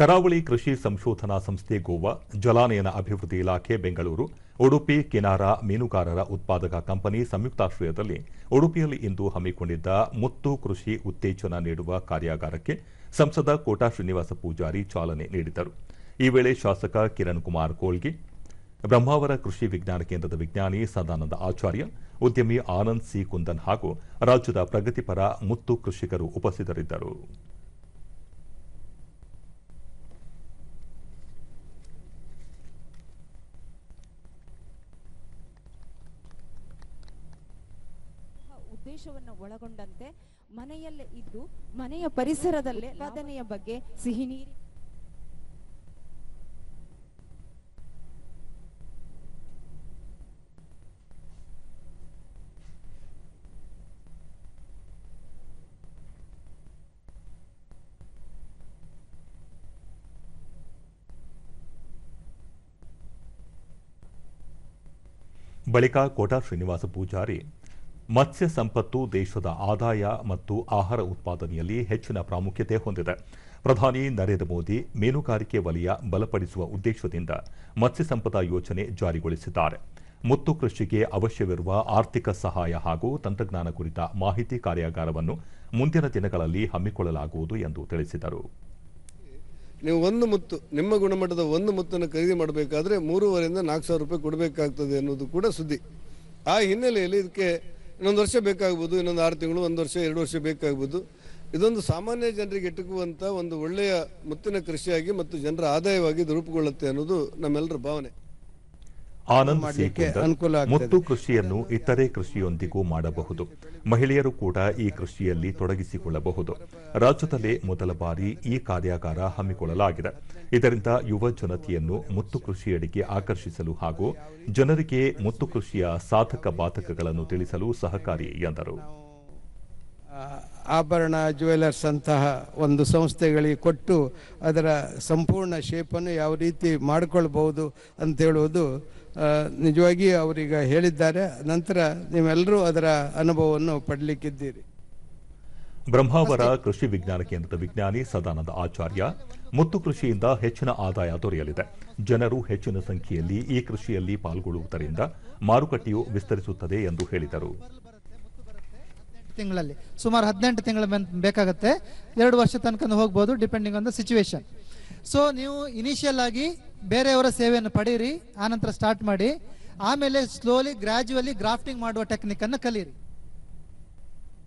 ಕರಾವಳಿ ಕೃಷಿ ಸಂಶೋಧನಾ ಸಂಸ್ಥೆ ಗೋವಾ, ಜಲಾನಯನ ಅಭಿವೃದ್ಧಿ ಇಲಾಖೆ ಬೆಂಗಳೂರು, ಉಡುಪಿ ಕಿನಾರ ಮೀನುಗಾರರ ಉತ್ಪಾದಕ ಕಂಪನಿ ಸಂಯುಕ್ತಾಶ್ರಯದಲ್ಲಿ ಉಡುಪಿಯಲ್ಲಿ ಇಂದು ಹಮ್ಮಿಕೊಂಡಿದ್ದ ಮುತ್ತು ಕೃಷಿ ಉತ್ತೇಜನ ನೀಡುವ ಕಾರ್ಯಾಗಾರಕ್ಕೆ ಸಂಸದ ಕೋಟಾ ಶ್ರೀನಿವಾಸ ಪೂಜಾರಿ ಚಾಲನೆ ನೀಡಿದರು ಈ ವೇಳೆ ಶಾಸಕ ಕಿರಣ್ ಕುಮಾರ್ ಕೋಳ್ಗಿ, ಬ್ರಹ್ಮಾವರ ಕೃಷಿ ವಿಜ್ಞಾನ ಕೇಂದ್ರದ ವಿಜ್ಞಾನಿ ಸದಾನಂದ ಆಚಾರ್ಯ, ಉದ್ಯಮಿ ಆನಂದ್ ಸಿ ಕುಂದನ್ ಹಾಗೂ ರಾಜ್ಯದ ಪ್ರಗತಿಪರ ಮುತ್ತು ಕೃಷಿಕರು ಉಪಸ್ಥಿತರಿದ್ದರು. ಉದ್ದೇಶವನ್ನು ಒಳಗೊಂಡಂತೆ ಮನೆಯಲ್ಲೇ ಇದ್ದು ಮನೆಯ ಪರಿಸರದಲ್ಲೇ ಉತ್ಪಾದನೆಯ ಬಗ್ಗೆ ಸಿಹಿ ನೀರಿ ಬಳಿಕ ಕೋಟಾ ಶ್ರೀನಿವಾಸ ಪೂಜಾರಿ ಮತ್ಸ್ಯ ಸಂಪತ್ತು ದೇಶದ ಆದಾಯ ಮತ್ತು ಆಹಾರ ಉತ್ಪಾದನೆಯಲ್ಲಿ ಹೆಚ್ಚಿನ ಪ್ರಾಮುಖ್ಯತೆ ಹೊಂದಿದೆ. ಪ್ರಧಾನಿ ನರೇಂದ್ರ ಮೋದಿ ಮೀನುಗಾರಿಕೆ ವಲಯ ಬಲಪಡಿಸುವ ಉದ್ದೇಶದಿಂದ ಮತ್ಸ್ಯ ಸಂಪದ ಯೋಜನೆ ಜಾರಿಗೊಳಿಸಿದ್ದಾರೆ. ಮುತ್ತು ಕೃಷಿಗೆ ಅವಶ್ಯವಿರುವ ಆರ್ಥಿಕ ಸಹಾಯ ಹಾಗೂ ತಂತ್ರಜ್ಞಾನ ಕುರಿತ ಮಾಹಿತಿ ಕಾರ್ಯಾಗಾರವನ್ನು ಮುಂದಿನ ದಿನಗಳಲ್ಲಿ ಹಮ್ಮಿಕೊಳ್ಳಲಾಗುವುದು ಎಂದು ತಿಳಿಸಿದರು. ನೀವು ಒಂದು ಮುತ್ತು, ನಿಮ್ಮ ಗುಣಮಟ್ಟದ ಒಂದು ಮುತ್ತನ್ನು ಖರೀದಿ ಮಾಡಬೇಕಾದ್ರೆ ಮೂರುವರೆಯಿಂದ ನಾಲ್ಕು ಸಾವಿರ ರೂಪಾಯಿ ಕೊಡಬೇಕಾಗ್ತದೆ ಅನ್ನೋದು ಕೂಡ ಸುದ್ದಿ. ಆ ಹಿನ್ನೆಲೆಯಲ್ಲಿ ಇದಕ್ಕೆ ಇನ್ನೊಂದು ವರ್ಷ ಬೇಕಾಗ್ಬೋದು, ಇನ್ನೊಂದು ಆರು ತಿಂಗಳು, ಒಂದು ವರ್ಷ, ಎರಡು ವರ್ಷ ಬೇಕಾಗ್ಬೋದು. ಇದೊಂದು ಸಾಮಾನ್ಯ ಜನರಿಗೆ ಎಟುಕುವಂಥ ಒಂದು ಒಳ್ಳೆಯ ಮುತ್ತಿನ ಕೃಷಿಯಾಗಿ ಮತ್ತು ಜನರ ಆದಾಯವಾಗಿ ಇದು ರೂಪುಗೊಳ್ಳುತ್ತೆ ಅನ್ನೋದು ನಮ್ಮೆಲ್ಲರ ಭಾವನೆ. ಆನಂದ್. ಮುತ್ತು ಕೃಷಿಯನ್ನು ಇತರೆ ಕೃಷಿಯೊಂದಿಗೂ ಮಾಡಬಹುದು. ಮಹಿಳೆಯರು ಕೂಡ ಈ ಕೃಷಿಯಲ್ಲಿ ತೊಡಗಿಸಿಕೊಳ್ಳಬಹುದು. ರಾಜ್ಯದಲ್ಲೇ ಮೊದಲ ಬಾರಿ ಈ ಕಾರ್ಯಾಗಾರ ಹಮ್ಮಿಕೊಳ್ಳಲಾಗಿದೆ. ಇದರಿಂದ ಯುವ ಜನತೆಯನ್ನು ಮುತ್ತು ಕೃಷಿಯಡಿಗೆ ಆಕರ್ಷಿಸಲು ಹಾಗೂ ಜನರಿಗೆ ಮುತ್ತು ಕೃಷಿಯ ಸಾಧಕ ಬಾಧಕಗಳನ್ನು ತಿಳಿಸಲು ಸಹಕಾರಿ ಎಂದರು. ಆಭರಣ ಜ್ಯುವೆಲರ್ಸ್ ಅಂತಹ ಒಂದು ಸಂಸ್ಥೆಗಳಿಗೆ ಕೊಟ್ಟು ಅದರ ಸಂಪೂರ್ಣ ಶೇಪನ್ನು ಯಾವ ರೀತಿ ಮಾಡಿಕೊಳ್ಬಹುದು ಅಂತ ಹೇಳುವುದು ಆ, ನಿಜವಾಗಿ ಅವರೀಗ ಹೇಳಿದ್ದಾರೆ. ನಂತರ ನೀವೆಲ್ಲರೂ ಅದರ ಅನುಭವವನ್ನು ಪಡಲಿಕ್ಕಿದ್ದೀರಿ. ಬ್ರಹ್ಮಾವರ ಕೃಷಿ ವಿಜ್ಞಾನ ಕೇಂದ್ರದ ವಿಜ್ಞಾನಿ ಸದಾನಂದ ಆಚಾರ್ಯ ಮುತ್ತು ಕೃಷಿಯಿಂದ ಹೆಚ್ಚಿನ ಆದಾಯ ದೊರೆಯಲಿದೆ. ಜನರು ಹೆಚ್ಚಿನ ಸಂಖ್ಯೆಯಲ್ಲಿ ಈ ಕೃಷಿಯಲ್ಲಿ ಪಾಲ್ಗೊಳ್ಳುವುದರಿಂದ ಮಾರುಕಟ್ಟೆಯು ವಿಸ್ತರಿಸುತ್ತದೆ ಎಂದು ಹೇಳಿದರು. ತಿಂಗಳಲ್ಲಿ, ಸುಮಾರು ಹದಿನೆಂಟು ತಿಂಗಳ ಬೇಕಾಗುತ್ತೆ. ಎರಡು ವರ್ಷ ತನಕ ಹೋಗ್ಬೋದು depending on the situation so ನೀವು ಇನಿಷಿಯಲ್ ಆಗಿ ಬೇರೆಯವರ ಸೇವೆಯನ್ನು ಪಡೀರಿ, ಆನಂತರ ಸ್ಟಾರ್ಟ್ ಮಾಡಿ, ಆಮೇಲೆ ಸ್ಲೋಲಿ ಗ್ರ್ಯಾಜುವಲಿ ಗ್ರಾಫ್ಟಿಂಗ್ ಮಾಡುವ ಟೆಕ್ನಿಕ್ ಅನ್ನು ಕಲೀರಿ.